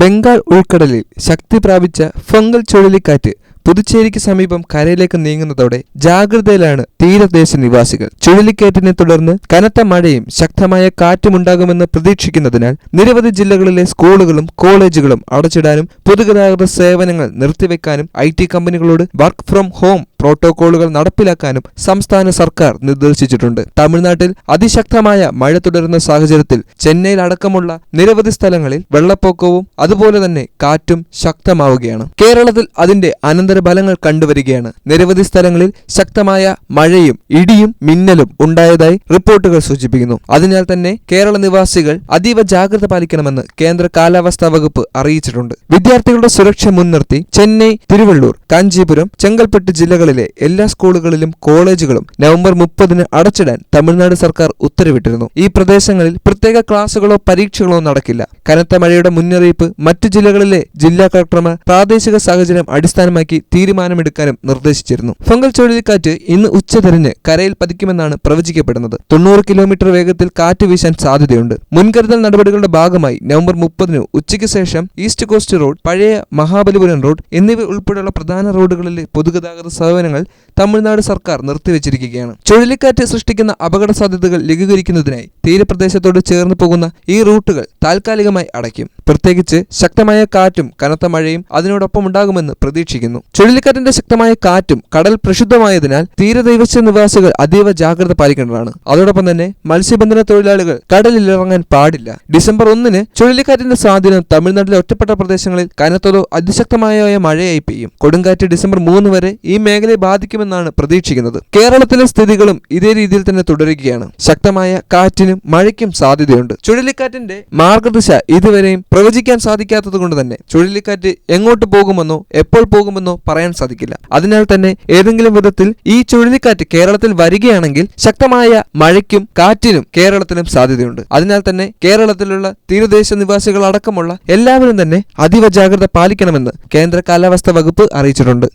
ബംഗാൾ ഉൾക്കടലിൽ ശക്തി പ്രാപിച്ച ഫംഗൽ ചുഴലിക്കാറ്റ് പുതുച്ചേരിക്ക് സമീപം കരയിലേക്ക് നീങ്ങുന്നതോടെ ജാഗ്രതയിലാണ് തീരദേശ നിവാസികൾ. ചുഴലിക്കാറ്റിനെ തുടർന്ന് കനത്ത മഴയും ശക്തമായ കാറ്റുമുണ്ടാകുമെന്ന് പ്രതീക്ഷിക്കുന്നതിനാൽ നിരവധി ജില്ലകളിലെ സ്കൂളുകളും കോളേജുകളും അടച്ചിടാനും പൊതുഗതാഗത സേവനങ്ങൾ നിർത്തിവെക്കാനും ഐ കമ്പനികളോട് വർക്ക് ഫ്രം ഹോം പ്രോട്ടോകോളുകൾ നടപ്പിലാക്കാനും സംസ്ഥാന സർക്കാർ നിർദ്ദേശിച്ചിട്ടുണ്ട്. തമിഴ്നാട്ടിൽ അതിശക്തമായ മഴ തുടരുന്ന സാഹചര്യത്തിൽ ചെന്നൈയിൽ അടക്കമുള്ള നിരവധി സ്ഥലങ്ങളിൽ വെള്ളപ്പൊക്കവും അതുപോലെ തന്നെ കാറ്റും ശക്തമാവുകയാണ്. കേരളത്തിൽ അതിന്റെ അനന്തരഫലങ്ങൾ കണ്ടുവരികയാണ്. നിരവധി സ്ഥലങ്ങളിൽ ശക്തമായ മഴയും ഇടിയും മിന്നലും ഉണ്ടായതായി റിപ്പോർട്ടുകൾ സൂചിപ്പിക്കുന്നു. അതിനാൽ തന്നെ കേരള നിവാസികൾ അതീവ ജാഗ്രത പാലിക്കണമെന്ന് കേന്ദ്ര കാലാവസ്ഥാ വകുപ്പ് അറിയിച്ചിട്ടുണ്ട്. വിദ്യാർത്ഥികളുടെ സുരക്ഷ മുൻനിർത്തി ചെന്നൈ തിരുവള്ളൂർ കാഞ്ചീപുരം ചെങ്കൽപ്പെട്ട് ജില്ലകളിലെ എല്ലാ സ്കൂളുകളിലും കോളേജുകളും നവംബർ മുപ്പതിന് അടച്ചിടാൻ തമിഴ്നാട് സർക്കാർ ഉത്തരവിട്ടിരുന്നു. ഈ പ്രദേശങ്ങളിൽ പ്രത്യേക ക്ലാസുകളോ പരീക്ഷകളോ നടക്കില്ല. കനത്ത മഴയുടെ മുന്നറിയിപ്പ് മറ്റു ജില്ലകളിലെ ജില്ലാ കളക്ടർമാർ പ്രാദേശിക സാഹചര്യം അടിസ്ഥാനമാക്കി തീരുമാനമെടുക്കാനും നിർദ്ദേശിച്ചിരുന്നു. ഫംഗൽ ചുഴലിക്കാറ്റ് ഇന്ന് ഉച്ചതിരിഞ്ഞ് കരയിൽ പതിക്കുമെന്നാണ് പ്രവചിക്കപ്പെടുന്നത്. തൊണ്ണൂറ് കിലോമീറ്റർ വേഗത്തിൽ കാറ്റ് വീശാൻ സാധ്യതയുണ്ട്. മുൻകരുതൽ നടപടികളുടെ ഭാഗമായി നവംബർ മുപ്പതിന് ഉച്ചയ്ക്ക് ശേഷം ഈസ്റ്റ് കോസ്റ്റ് റോഡ് പഴയ മഹാബലിപുരം റോഡ് എന്നിവ ഉൾപ്പെടെയുള്ള പ്രധാന റോഡുകളിലെ പൊതുഗതാഗത സേവനങ്ങൾ തമിഴ്നാട് സർക്കാർ നിർത്തിവച്ചിരിക്കുകയാണ്. ചുഴലിക്കാറ്റ് സൃഷ്ടിക്കുന്ന അപകട സാധ്യതകൾ ലഘൂകരിക്കുന്നതിനായി തീരപ്രദേശത്തോട് ചേർന്ന് പോകുന്ന ഈ റൂട്ടുകൾ താൽക്കാലികമായി അടയ്ക്കും. പ്രത്യേകിച്ച് ശക്തമായ കാറ്റും കനത്ത മഴയും അതിനോടൊപ്പം ഉണ്ടാകുമെന്ന് പ്രതീക്ഷിക്കുന്നു. ചുഴലിക്കാറ്റിന്റെ ശക്തമായ കാറ്റും കടൽ പ്രക്ഷുബ്ധമായതിനാൽ തീരദൈവസ്യ നിവാസികൾ അതീവ ജാഗ്രത പാലിക്കേണ്ടതാണ്. അതോടൊപ്പം തന്നെ മത്സ്യബന്ധന തൊഴിലാളികൾ കടലിലിറങ്ങാൻ പാടില്ല. ഡിസംബർ ഒന്നിന് ചുഴലിക്കാറ്റിന്റെ സ്വാധീനം തമിഴ്നാട്ടിലെ ഒറ്റപ്പെട്ട പ്രദേശങ്ങളിൽ കനത്തതോ അതിശക്തമായോ മഴയായി പെയ്യും. കൊടുങ്കാറ്റ് ഡിസംബർ മൂന്ന് വരെ ഈ മേഖലയെ ബാധിക്കുമെന്നാണ് പ്രതീക്ഷിക്കുന്നത്. കേരളത്തിലെ സ്ഥിതികളും ഇതേ രീതിയിൽ തന്നെ തുടരുകയാണ്. ശക്തമായ കാറ്റിനും മഴയ്ക്കും സാധ്യതയുണ്ട്. ചുഴലിക്കാറ്റിന്റെ മാർഗദിശ ഇതുവരെയും പ്രവചിക്കാൻ സാധിക്കാത്തത് കൊണ്ട് തന്നെ ചുഴലിക്കാറ്റ് എങ്ങോട്ട് പോകുമെന്നോ എപ്പോൾ പോകുമെന്നോ പറയാൻ സാധിക്കില്ല. അതിനാൽ തന്നെ ഏതെങ്കിലും വിധത്തിൽ ഈ ചുഴലിക്കാറ്റ് കേരളത്തിൽ വരികയാണെങ്കിൽ ശക്തമായ മഴയ്ക്കും കാറ്റിനും കേരളത്തിലും സാധ്യതയുണ്ട്. അതിനാൽ തന്നെ കേരളത്തിലുള്ള തീരദേശ നിവാസികൾ അടക്കമുള്ള എല്ലാവരും തന്നെ അതീവ ജാഗ്രത പാലിക്കണമെന്ന് കേന്ദ്ര കാലാവസ്ഥാ വകുപ്പ് അറിയിച്ചിട്ടുണ്ട്.